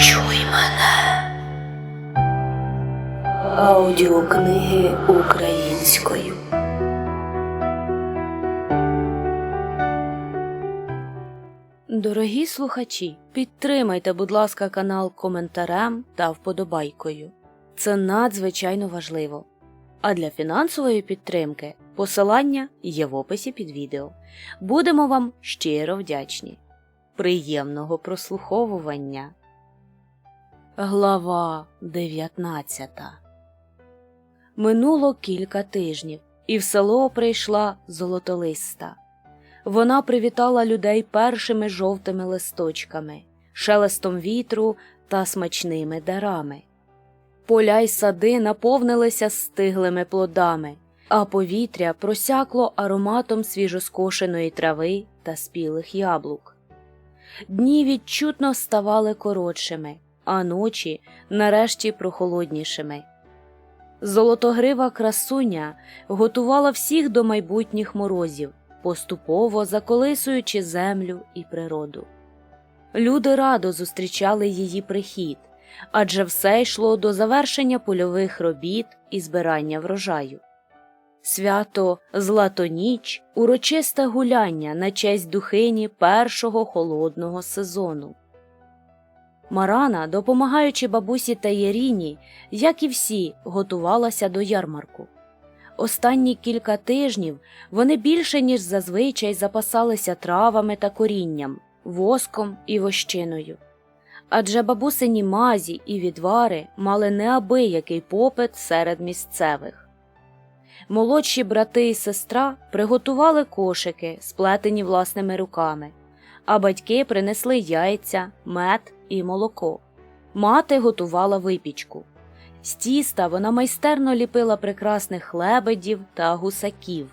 Почуй мене. Аудіокниги українською. Дорогі слухачі, підтримайте, будь ласка, канал коментарем та вподобайкою. Це надзвичайно важливо. А для фінансової підтримки посилання є в описі під відео. Будемо вам щиро вдячні. Приємного прослуховування. Глава 19 Минуло кілька тижнів, і в село прийшла золотолиста. Вона привітала людей першими жовтими листочками, шелестом вітру та смачними дарами. Поля й сади наповнилися стиглими плодами, а повітря просякло ароматом свіжоскошеної трави та спілих яблук. Дні відчутно ставали коротшими, а ночі нарешті прохолоднішими. Золотогрива красуня готувала всіх до майбутніх морозів, поступово заколисуючи землю і природу. Люди радо зустрічали її прихід, адже все йшло до завершення польових робіт і збирання врожаю. Свято Златоніч урочисте гуляння на честь духині першого холодного сезону. Марана, допомагаючи бабусі та Єріні, як і всі, готувалася до ярмарку. Останні кілька тижнів вони більше, ніж зазвичай запасалися травами та корінням, воском і вощиною. Адже бабусині мазі і відвари мали неабиякий попит серед місцевих. Молодші брати і сестра приготували кошики, сплетені власними руками, а батьки принесли яйця, мед і молоко. Мати готувала випічку. З тіста вона майстерно ліпила прекрасних лебедів та гусаків.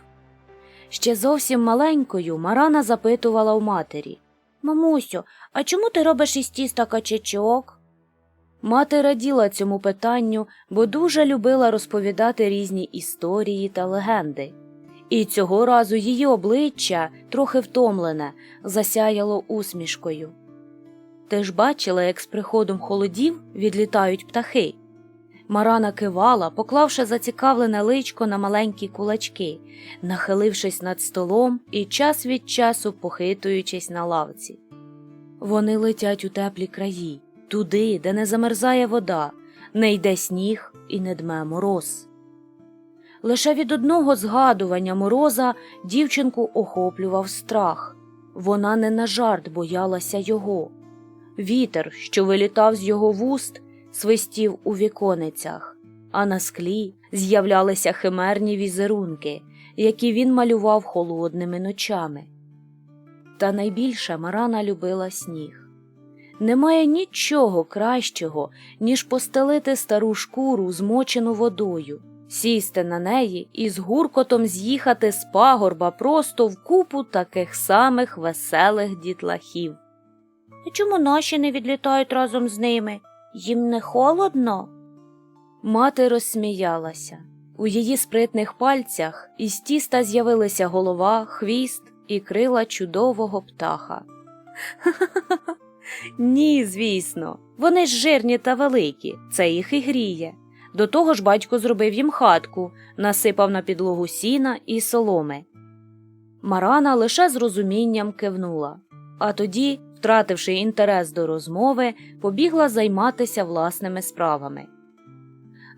Ще зовсім маленькою Марана запитувала у матері Мамусю, а чому ти робиш із тіста качачок? Мати раділа цьому питанню, бо дуже любила розповідати різні історії та легенди. І цього разу її обличчя, трохи втомлене, засяяло усмішкою. Ти ж бачила, як з приходом холодів відлітають птахи. Марана кивала, поклавши зацікавлене личко на маленькі кулачки, нахилившись над столом і час від часу похитуючись на лавці. Вони летять у теплі краї, туди, де не замерзає вода, не йде сніг і не дме мороз. Лише від одного згадування мороза дівчинку охоплював страх. Вона не на жарт боялася його. Вітер, що вилітав з його вуст, свистів у віконицях, а на склі з'являлися химерні візерунки, які він малював холодними ночами. Та найбільше Марана любила сніг. Немає нічого кращого, ніж постелити стару шкуру, змочену водою, сісти на неї і з гуркотом з'їхати з пагорба просто в купу таких самих веселих дітлахів. Чому наші не відлітають разом з ними? Їм не холодно? Мати розсміялася. У її спритних пальцях із тіста з'явилися голова, хвіст і крила чудового птаха. Ні, звісно, вони ж жирні та великі, це їх і гріє. До того ж батько зробив їм хатку, насипав на підлогу сіна і соломи. Марана лише з розумінням кивнула, а тоді, втративши інтерес до розмови, побігла займатися власними справами.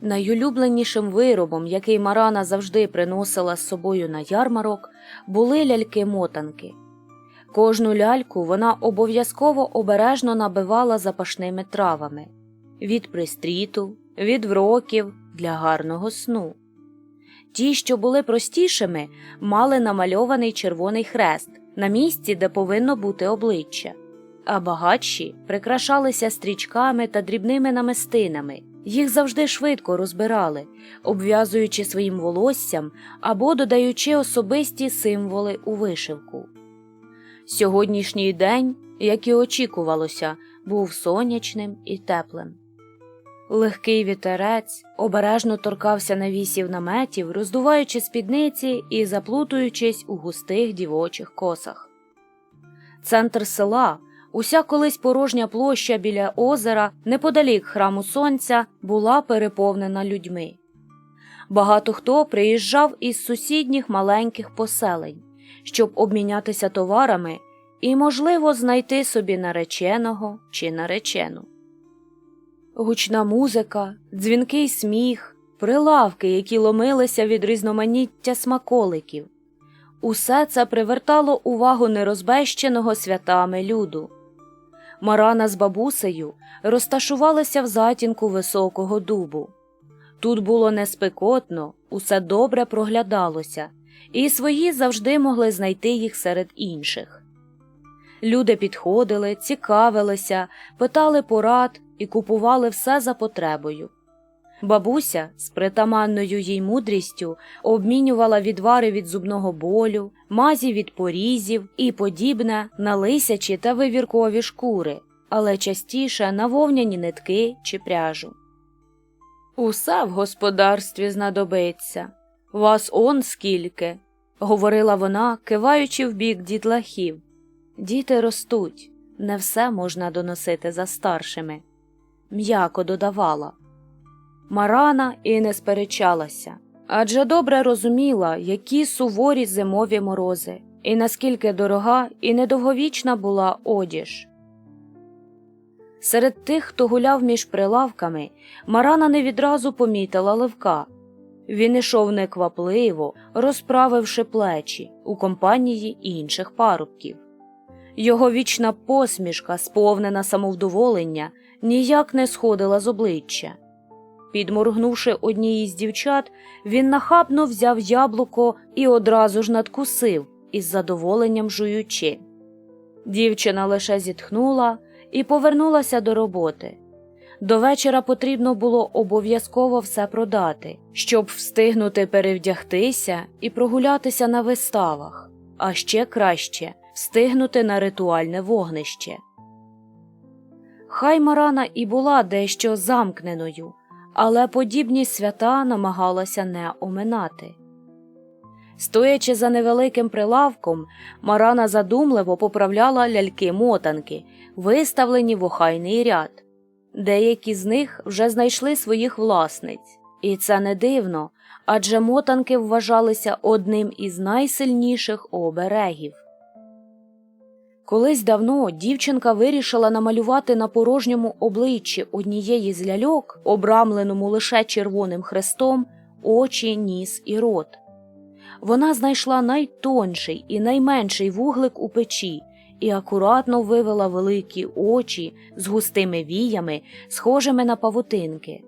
Найулюбленішим виробом, який Марана завжди приносила з собою на ярмарок, були ляльки-мотанки. Кожну ляльку вона обов'язково обережно набивала запашними травами від пристріту, від вроків для гарного сну. Ті, що були простішими, мали намальований червоний хрест на місці, де повинно бути обличчя, а багатші прикрашалися стрічками та дрібними намистинами. Їх завжди швидко розбирали, обв'язуючи своїм волоссям або додаючи особисті символи у вишивку. Сьогоднішній день, як і очікувалося, був сонячним і теплим. Легкий вітерець обережно торкався навісів наметів, роздуваючи спідниці і заплутуючись у густих дівочих косах. Центр села Уся колись порожня площа біля озера, неподалік храму сонця, була переповнена людьми. Багато хто приїжджав із сусідніх маленьких поселень, щоб обмінятися товарами і, можливо, знайти собі нареченого чи наречену. Гучна музика, дзвінкий сміх, прилавки, які ломилися від різноманіття смаколиків. Усе це привертало увагу нерозбещеного святами люду. Марана з бабусею розташувалися в затінку високого дубу. Тут було не спекотно, усе добре проглядалося, і свої завжди могли знайти їх серед інших. Люди підходили, цікавилися, питали порад і купували все за потребою. Бабуся з притаманною їй мудрістю обмінювала відвари від зубного болю, мазі від порізів і подібне на лисячі та вивіркові шкури, але частіше на вовняні нитки чи пряжу. Усе в господарстві знадобиться. Вас он скільки, говорила вона, киваючи в бік дітлахів. Діти ростуть, не все можна доносити за старшими. М'яко додавала. Марана і не сперечалася, адже добре розуміла, які суворі зимові морози, і наскільки дорога і недовговічна була одіж. Серед тих, хто гуляв між прилавками, Марана не відразу помітила Левка. Він ішов неквапливо, розправивши плечі у компанії інших парубків. Його вічна посмішка, сповнена самовдоволення, ніяк не сходила з обличчя. Підморгнувши одній із дівчат, він нахабно взяв яблуко і одразу ж надкусив, із задоволенням жуючи. Дівчина лише зітхнула і повернулася до роботи. До вечора потрібно було обов'язково все продати, щоб встигнути перевдягтися і прогулятися на виставах, а ще краще встигнути на ритуальне вогнище. Хай Марана і була дещо замкненою, але подібні свята намагалася не оминати. Стоячи за невеликим прилавком, Марана задумливо поправляла ляльки-мотанки, виставлені в охайний ряд. Деякі з них вже знайшли своїх власниць, і це не дивно, адже мотанки вважалися одним із найсильніших оберегів. Колись давно дівчинка вирішила намалювати на порожньому обличчі однієї з ляльок, обрамленому лише червоним хрестом, очі, ніс і рот. Вона знайшла найтонший і найменший вуглик у печі і акуратно вивела великі очі з густими віями, схожими на павутинки.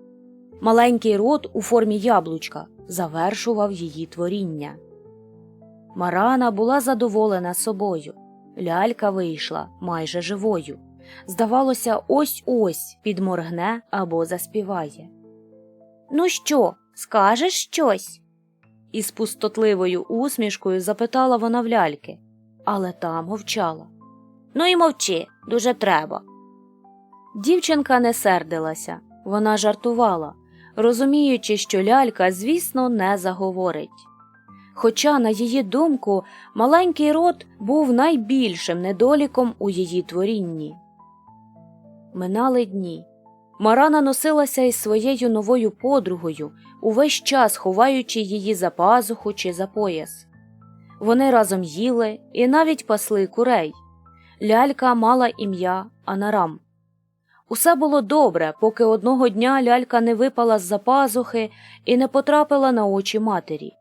Маленький рот у формі яблучка завершував її творіння. Марана була задоволена собою. Лялька вийшла майже живою. Здавалося, ось ось підморгне або заспіває. Ну що, скажеш щось? Із пустотливою усмішкою запитала вона в ляльки, але та мовчала. Ну і мовчи, дуже треба. Дівчинка не сердилася, вона жартувала, розуміючи, що лялька, звісно, не заговорить. Хоча, на її думку, маленький рот був найбільшим недоліком у її творінні. Минали дні. Марана носилася із своєю новою подругою, увесь час ховаючи її за пазуху чи за пояс. Вони разом їли і навіть пасли курей. Лялька мала ім'я Анарам. Усе було добре, поки одного дня лялька не випала з за пазухи і не потрапила на очі матері.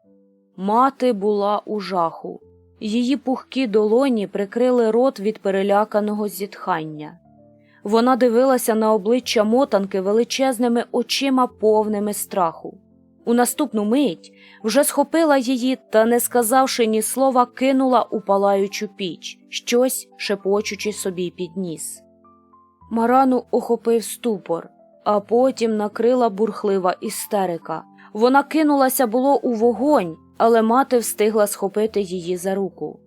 Мати була у жаху. Її пухкі долоні прикрили рот від переляканого зітхання. Вона дивилася на обличчя мотанки величезними очима, повними страху. У наступну мить вже схопила її та, не сказавши ні слова, кинула у палаючу піч, щось шепочучи собі під ніс. Марану охопив ступор, а потім накрила бурхлива істерика. Вона кинулася було у вогонь, але мати встигла схопити її за руку.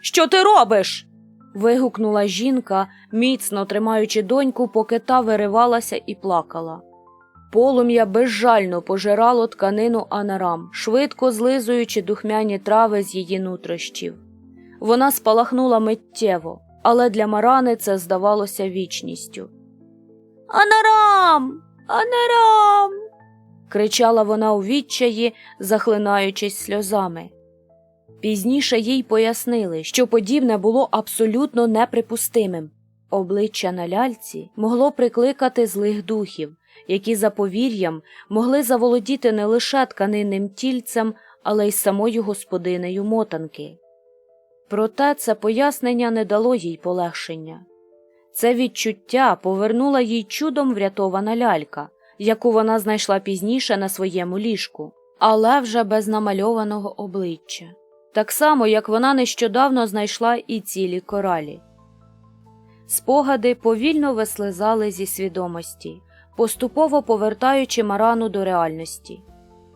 Що ти робиш? вигукнула жінка, міцно тримаючи доньку, поки та виривалася і плакала. Полум'я безжально пожирало тканину Анарам, швидко злизуючи духмяні трави з її нутрощів. Вона спалахнула миттєво, але для Марани це здавалося вічністю. Анарам! Анарам! Кричала вона у відчаї, захлинаючись сльозами. Пізніше їй пояснили, що подібне було абсолютно неприпустимим. Обличчя на ляльці могло прикликати злих духів, які за повір'ям могли заволодіти не лише тканинним тільцем, але й самою господинею мотанки. Проте це пояснення не дало їй полегшення. Це відчуття повернула їй чудом врятована лялька, яку вона знайшла пізніше на своєму ліжку, але вже без намальованого обличчя, так само, як вона нещодавно знайшла і цілі коралі. Спогади повільно вислизали зі свідомості, поступово повертаючи Марану до реальності.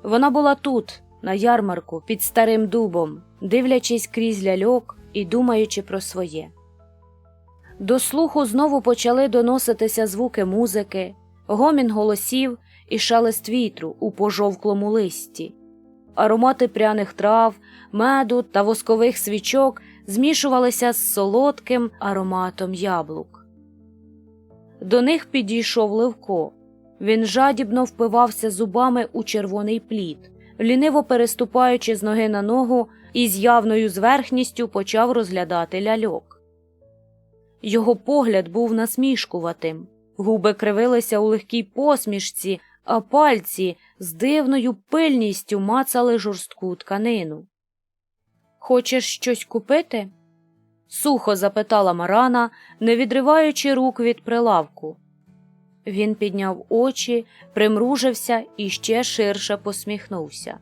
Вона була тут, на ярмарку, під старим дубом, дивлячись крізь ляльок і думаючи про своє. До слуху знову почали доноситися звуки музики, гомін голосів і шелест вітру у пожовклому листі. Аромати пряних трав, меду та воскових свічок змішувалися з солодким ароматом яблук. До них підійшов Левко. Він жадібно впивався зубами у червоний плід, ліниво переступаючи з ноги на ногу і з явною зверхністю почав розглядати ляльок. Його погляд був насмішкуватим, губи кривилися у легкій посмішці, а пальці з дивною пильністю мацали жорстку тканину. Хочеш щось купити? сухо запитала Марана, не відриваючи рук від прилавку. Він підняв очі, примружився і ще ширше посміхнувся.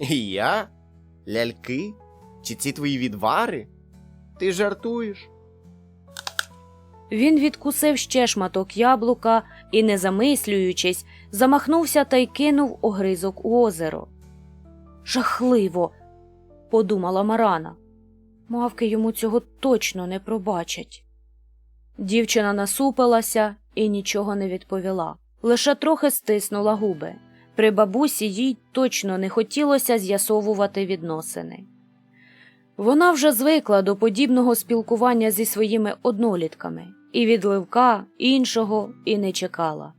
І я? Ляльки? Чи ці твої відвари? Ти жартуєш? Він відкусив ще шматок яблука і, не замислюючись, замахнувся та й кинув огризок у озеро. Жахливо, подумала Марана. Мавки йому цього точно не пробачать. Дівчина насупилася і нічого не відповіла, лише трохи стиснула губи. При бабусі їй точно не хотілося з'ясовувати відносини. Вона вже звикла до подібного спілкування зі своїми однолітками і від Левка іншого і не чекала.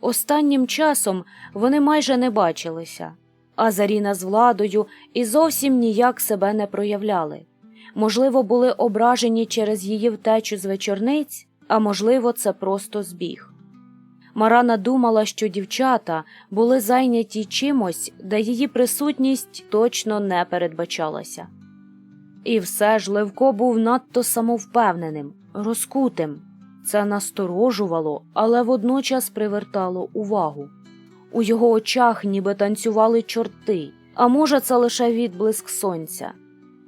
Останнім часом вони майже не бачилися, а Заріна з владою і зовсім ніяк себе не проявляли. Можливо, були ображені через її втечу з вечорниць, а можливо, це просто збіг. Марана думала, що дівчата були зайняті чимось, де її присутність точно не передбачалася. І все ж Левко був надто самовпевненим, розкутим. Це насторожувало, але водночас привертало увагу. У його очах ніби танцювали чорти, а може, це лише відблиск сонця.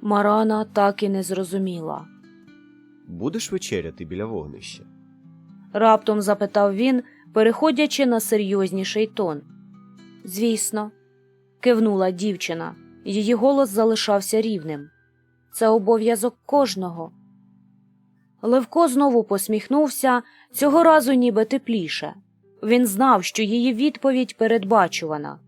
Марана так і не зрозуміла. Будеш вечеряти біля вогнища? Раптом запитав він, переходячи на серйозніший тон. Звісно, кивнула дівчина. Її голос залишався рівним. Це обов'язок кожного. Левко знову посміхнувся, цього разу ніби тепліше. Він знав, що її відповідь передбачувана.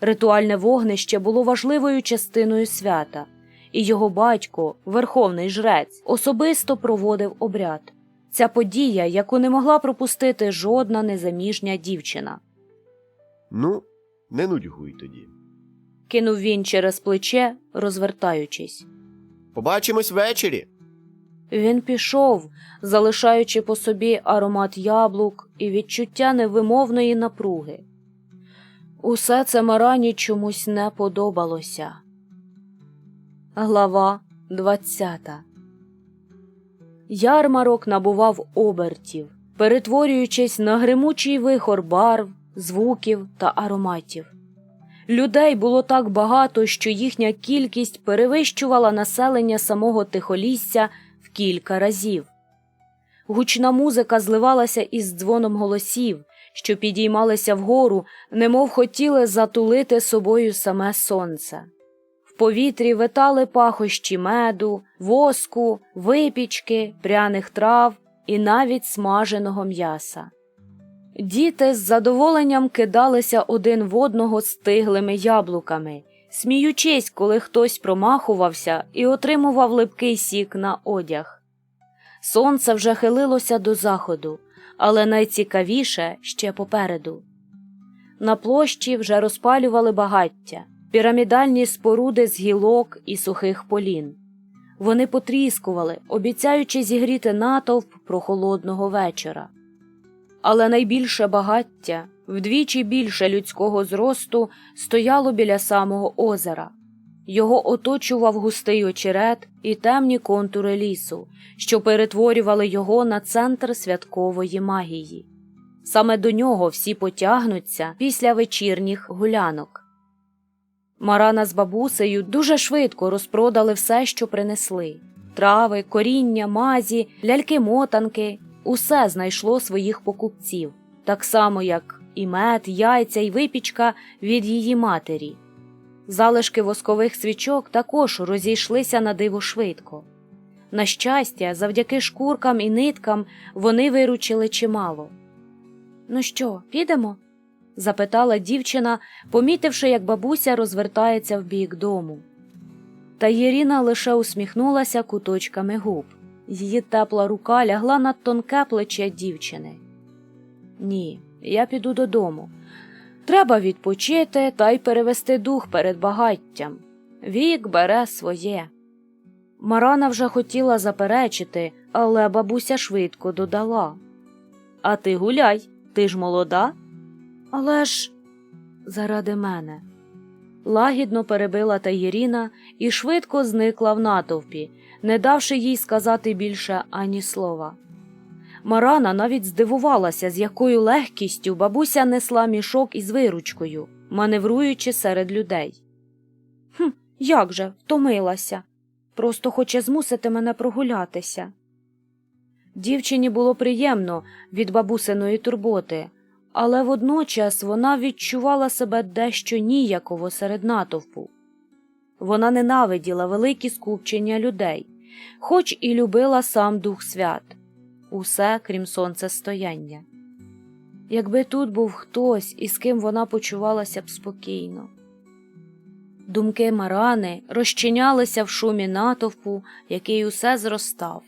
Ритуальне вогнище було важливою частиною свята, і його батько, верховний жрець, особисто проводив обряд. Ця подія, яку не могла пропустити жодна незаміжня дівчина. Ну, не нудьгуй тоді. Кинув він через плече, розвертаючись. Побачимось ввечері. Він пішов, залишаючи по собі аромат яблук і відчуття невимовної напруги. Усе це Марані чомусь не подобалося. Глава двадцята Ярмарок набував обертів, перетворюючись на гримучий вихор барв, звуків та ароматів. Людей було так багато, що їхня кількість перевищувала населення самого Тихолісся в кілька разів. Гучна музика зливалася із дзвоном голосів, що підіймалися вгору, немов хотіли затулити собою саме сонце. Повітрі витали пахощі меду, воску, випічки, пряних трав і навіть смаженого м'яса. Діти з задоволенням кидалися один в одного стиглими яблуками, сміючись, коли хтось промахувався і отримував липкий сік на одяг. Сонце вже хилилося до заходу, але найцікавіше ще попереду. На площі вже розпалювали багаття, пірамідальні споруди з гілок і сухих полін. Вони потріскували, обіцяючи зігріти натовп прохолодного вечора. Але найбільше багаття, вдвічі більше людського зросту, стояло біля самого озера. Його оточував густий очерет і темні контури лісу, що перетворювали його на центр святкової магії. Саме до нього всі потягнуться після вечірніх гулянок. Марана з бабусею дуже швидко розпродали все, що принесли трави, коріння, мазі, ляльки-мотанки усе знайшло своїх покупців, так само, як і мед, яйця і випічка від її матері. Залишки воскових свічок також розійшлися на диво швидко. На щастя, завдяки шкуркам і ниткам вони виручили чимало. Ну що, підемо? Запитала дівчина, помітивши, як бабуся розвертається в бік дому. Та Єріна лише усміхнулася куточками губ. Її тепла рука лягла на тонке плече дівчини. Ні, я піду додому. Треба відпочити та й перевести дух перед багаттям. Вік бере своє. Марана вже хотіла заперечити, але бабуся швидко додала. А ти гуляй, ти ж молода. Але ж заради мене. Лагідно перебила Таїріна і швидко зникла в натовпі, не давши їй сказати більше ані слова. Марана навіть здивувалася, з якою легкістю бабуся несла мішок із виручкою, маневруючи серед людей. Хм, як же, втомилася. Просто хоче змусити мене прогулятися. Дівчині було приємно від бабусиної турботи, але водночас вона відчувала себе дещо ніяково серед натовпу. Вона ненавиділа великі скупчення людей, хоч і любила сам Дух Свят, усе крім сонцестояння. Якби тут був хтось, із ким вона почувалася б спокійно. Думки Марани розчинялися в шумі натовпу, який усе зростав.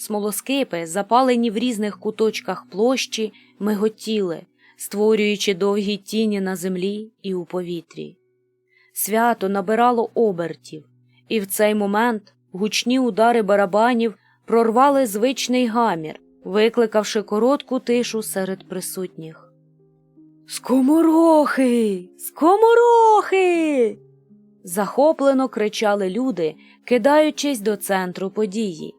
Смолоскипи, запалені в різних куточках площі, миготіли, створюючи довгі тіні на землі і у повітрі. Свято набирало обертів, і в цей момент гучні удари барабанів прорвали звичний гамір, викликавши коротку тишу серед присутніх. Скоморохи! Скоморохи! захоплено кричали люди, кидаючись до центру події.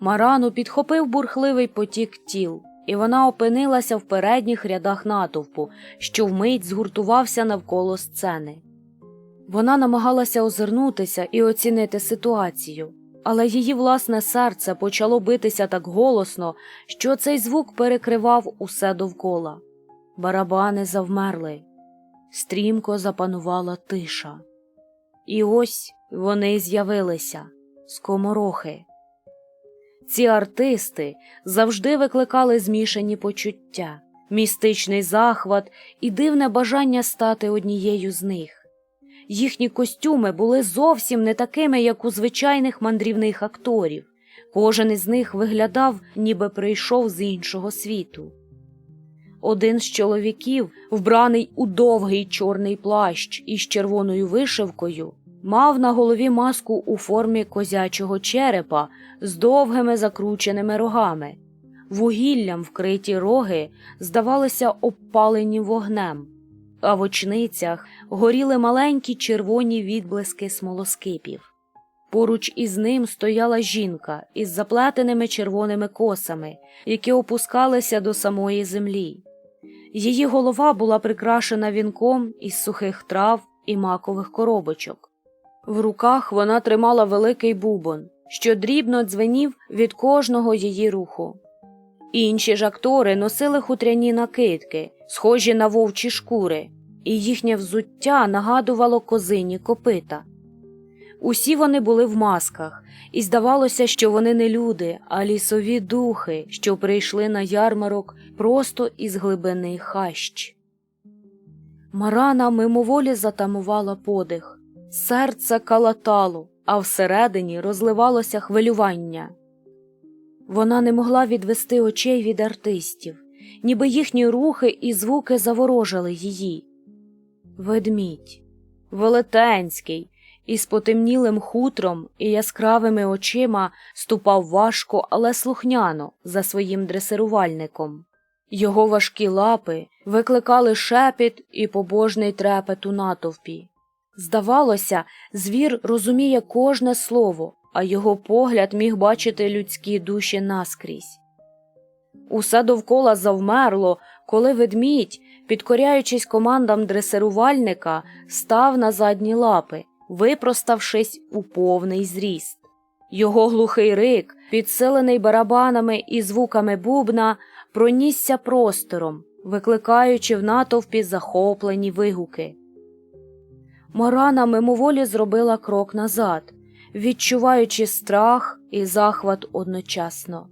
Марану підхопив бурхливий потік тіл, і вона опинилася в передніх рядах натовпу, що вмить згуртувався навколо сцени. Вона намагалася озирнутися і оцінити ситуацію, але її власне серце почало битися так голосно, що цей звук перекривав усе довкола. Барабани завмерли, стрімко запанувала тиша. І ось вони з'явилися скоморохи. Ці артисти завжди викликали змішані почуття, містичний захват і дивне бажання стати однією з них. Їхні костюми були зовсім не такими, як у звичайних мандрівних акторів. Кожен із них виглядав, ніби прийшов з іншого світу. Один з чоловіків, вбраний у довгий чорний плащ із червоною вишивкою, мав на голові маску у формі козячого черепа з довгими закрученими рогами. Вугіллям вкриті роги здавалися обпалені вогнем, а в очницях горіли маленькі червоні відблиски смолоскипів. Поруч із ним стояла жінка із заплетеними червоними косами, які опускалися до самої землі. Її голова була прикрашена вінком із сухих трав і макових коробочок. В руках вона тримала великий бубон, що дрібно дзвенів від кожного її руху. Інші ж актори носили хутряні накидки, схожі на вовчі шкури, і їхнє взуття нагадувало козині копита. Усі вони були в масках, і здавалося, що вони не люди, а лісові духи, що прийшли на ярмарок просто із глибини хащ. Марана мимоволі затамувала подих, серце калатало, а всередині розливалося хвилювання. Вона не могла відвести очей від артистів, ніби їхні рухи і звуки заворожили її. Ведмідь, велетенський, із потемнілим хутром і яскравими очима ступав важко, але слухняно за своїм дресирувальником. Його важкі лапи викликали шепіт і побожний трепет у натовпі. Здавалося, звір розуміє кожне слово, а його погляд міг бачити людські душі наскрізь. Усе довкола завмерло, коли ведмідь, підкоряючись командам дресирувальника, став на задні лапи, випроставшись у повний зріст. Його глухий рик, підсилений барабанами і звуками бубна, пронісся простором, викликаючи в натовпі захоплені вигуки. Марана мимоволі зробила крок назад, відчуваючи страх і захват одночасно.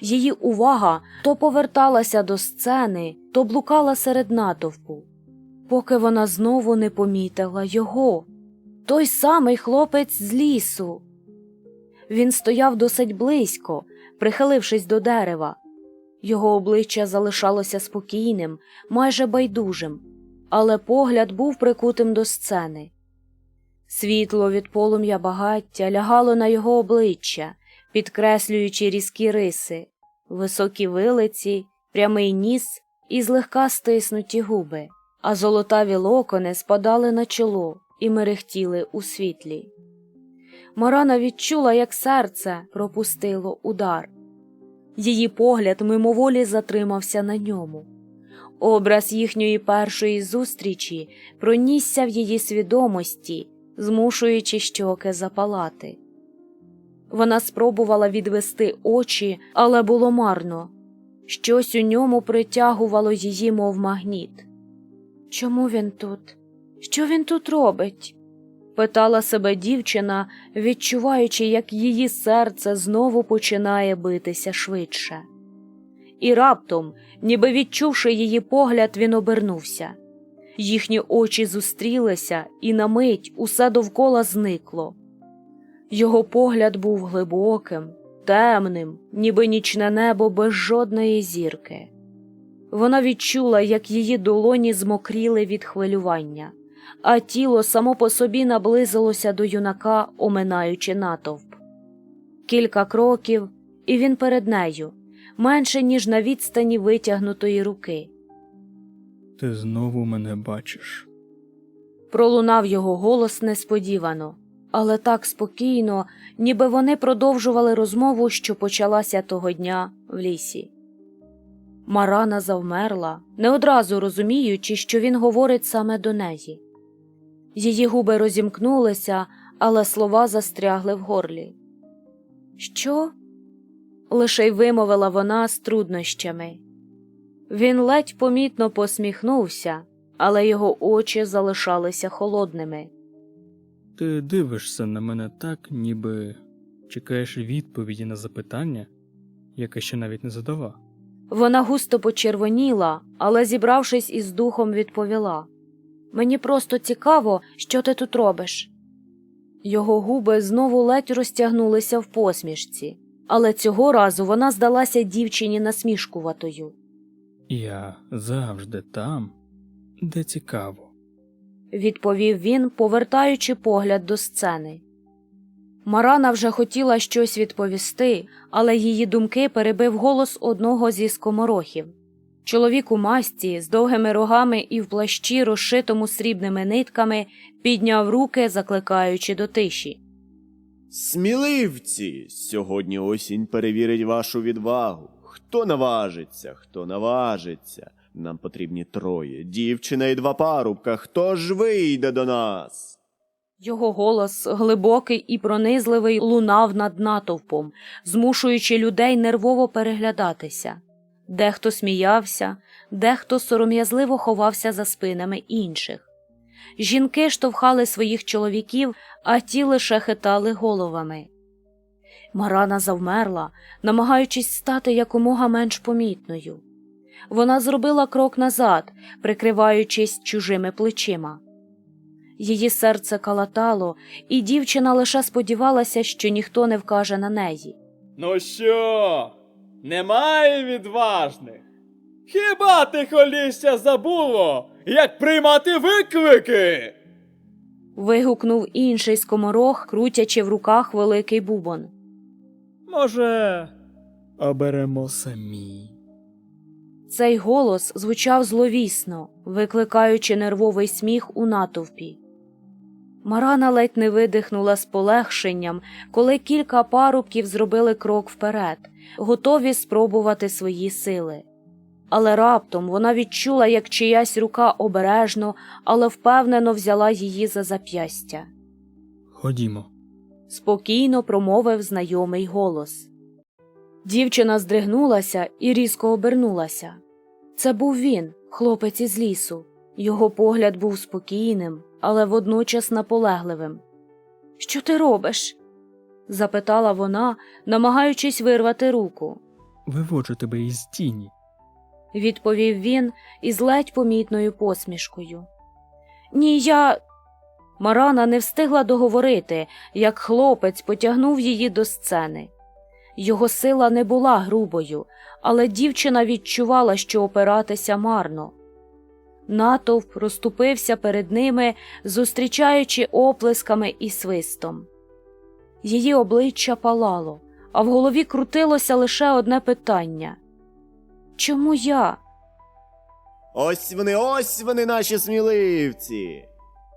Її увага то поверталася до сцени, то блукала серед натовпу, поки вона знову не помітила його, той самий хлопець з лісу. Він стояв досить близько, прихилившись до дерева. Його обличчя залишалося спокійним, майже байдужим, але погляд був прикутим до сцени. Світло від полум'я багаття лягало на його обличчя, підкреслюючи різкі риси, високі вилиці, прямий ніс і злегка стиснуті губи, а золотаві локони спадали на чоло і мерехтіли у світлі. Марана відчула, як серце пропустило удар. Її погляд мимоволі затримався на ньому. Образ їхньої першої зустрічі пронісся в її свідомості, змушуючи щоки запалати. Вона спробувала відвести очі, але було марно. Щось у ньому притягувало її, мов магніт. Чому він тут? Що він тут робить? питала себе дівчина, відчуваючи, як її серце знову починає битися швидше. І раптом, ніби відчувши її погляд, він обернувся. Їхні очі зустрілися, і на мить усе довкола зникло. Його погляд був глибоким, темним, ніби нічне небо без жодної зірки. Вона відчула, як її долоні змокріли від хвилювання, а тіло само по собі наблизилося до юнака, оминаючи натовп. Кілька кроків, і він перед нею, менше ніж на відстані витягнутої руки. Ти знову мене бачиш. Пролунав його голос несподівано, але так спокійно, ніби вони продовжували розмову, що почалася того дня в лісі. Марана завмерла, не одразу розуміючи, що він говорить саме до неї. Її губи розімкнулися, але слова застрягли в горлі. Що? Лише й вимовила вона з труднощами. Він ледь помітно посміхнувся, але його очі залишалися холодними. Ти дивишся на мене так, ніби чекаєш відповіді на запитання, яке ще навіть не задавав. Вона густо почервоніла, але, зібравшись із духом, відповіла Мені просто цікаво, що ти тут робиш. Його губи знову ледь розтягнулися в посмішці, але цього разу вона здалася дівчині насмішкуватою. Я завжди там, де цікаво. відповів він, повертаючи погляд до сцени. Марана вже хотіла щось відповісти, але її думки перебив голос одного зі скоморохів. Чоловік у масті з довгими рогами і в плащі, розшитому срібними нитками, підняв руки, закликаючи до тиші. Сміливці, сьогодні осінь перевірить вашу відвагу. Хто наважиться, хто наважиться. Нам потрібні троє, дівчина і два парубка. Хто ж вийде до нас? Його голос, глибокий і пронизливий, лунав над натовпом, змушуючи людей нервово переглядатися. Дехто сміявся, дехто сором'язливо ховався за спинами інших. Жінки штовхали своїх чоловіків, а ті лише хитали головами. Марана завмерла, намагаючись стати якомога менш помітною. Вона зробила крок назад, прикриваючись чужими плечима. Її серце калатало, і дівчина лише сподівалася, що ніхто не вкаже на неї. Ну що, немає відважних? Хіба ти тихолісся забуло, як приймати виклики? Вигукнув інший скоморох, крутячи в руках великий бубон. Може, оберемо самі. Цей голос звучав зловісно, викликаючи нервовий сміх у натовпі. Марана ледь не видихнула з полегшенням, коли кілька парубків зробили крок вперед, готові спробувати свої сили. Але раптом вона відчула, як чиясь рука обережно, але впевнено взяла її за зап'ястя. Ходімо. Спокійно промовив знайомий голос. Дівчина здригнулася і різко обернулася. Це був він, хлопець із лісу. Його погляд був спокійним, але водночас наполегливим. Що ти робиш? запитала вона, намагаючись вирвати руку. Виводжу тебе із тіні. Відповів він із ледь помітною посмішкою. Ні, я. Марана не встигла договорити, як хлопець потягнув її до сцени. Його сила не була грубою, але дівчина відчувала, що опиратися марно. Натовп розступився перед ними, зустрічаючи оплесками і свистом. Її обличчя палало, а в голові крутилося лише одне питання Чому я? Ось вони, ось вони, наші сміливці.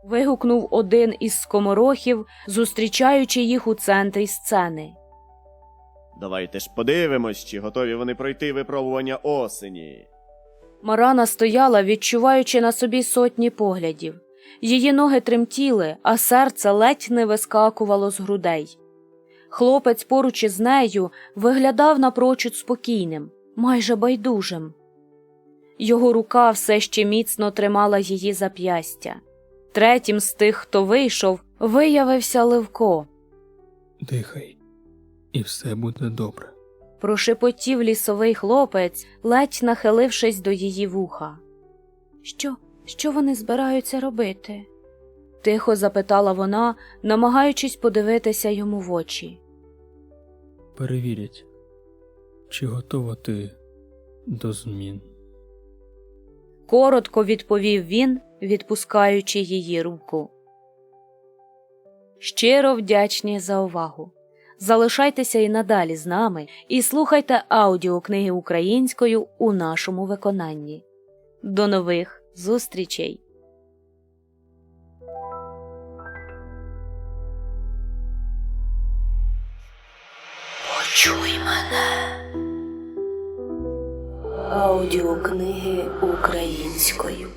вигукнув один із скоморохів, зустрічаючи їх у центрі сцени. Давайте ж подивимось, чи готові вони пройти випробування осені. Марана стояла, відчуваючи на собі сотні поглядів. Її ноги тремтіли, а серце ледь не вискакувало з грудей. Хлопець поруч із нею виглядав напрочуд спокійним, майже байдужим. Його рука все ще міцно тримала її зап'ястя. Третім з тих, хто вийшов, виявився Левко. Дихай, і все буде добре. Прошепотів лісовий хлопець, ледь нахилившись до її вуха. Що, що вони збираються робити? тихо запитала вона, намагаючись подивитися йому в очі. Перевірять, чи готова ти до змін. Коротко відповів він, відпускаючи її руку. Щиро вдячні за увагу. Залишайтеся і надалі з нами і слухайте аудіокниги українською у нашому виконанні. До нових зустрічей! Почуй мене. Аудіокниги українською.